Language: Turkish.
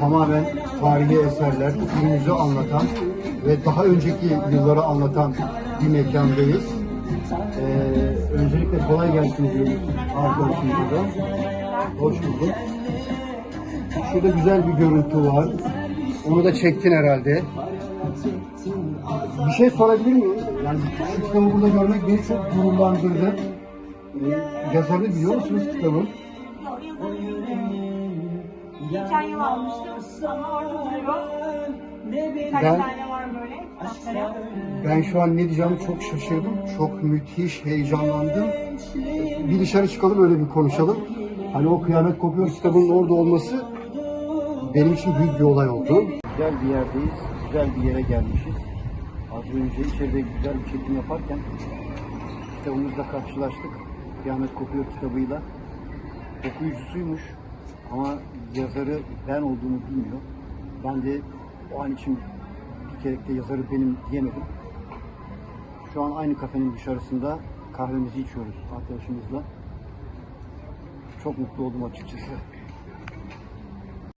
tamamen tarihi eserler, günümüzü anlatan ve daha önceki yılları anlatan bir mekandayız. Ee, öncelikle kolay gelsin diyoruz arkadaşımıza da. Hoş bulduk. Şurada güzel bir görüntü var. Onu da çektin herhalde. Bir şey sorabilir miyim? Yani şu kitabı burada görmek beni çok gururlandırdı. Ee, yazarını biliyor musunuz kitabın? Geçen yıl almıştım ama orada duruyor. Kaç Ben- tane var böyle kitapları? Ben şu an ne diyeceğimi çok şaşırdım. Çok müthiş heyecanlandım. Bir dışarı çıkalım öyle bir konuşalım. Hani o Kıyamet Kopuyor kitabının orada olması benim için büyük bir olay oldu. Güzel bir yerdeyiz. Güzel bir yere gelmişiz. Az önce içeride güzel bir çekim yaparken kitabımızla karşılaştık. Kıyamet Kopuyor kitabıyla. Okuyucusuymuş ama yazarı ben olduğumu bilmiyor. Ben de o an için bir kere de yazarı benim diyemedim. Şu an aynı kafenin dışarısında kahvemizi içiyoruz arkadaşımızla. Çok mutlu oldum açıkçası.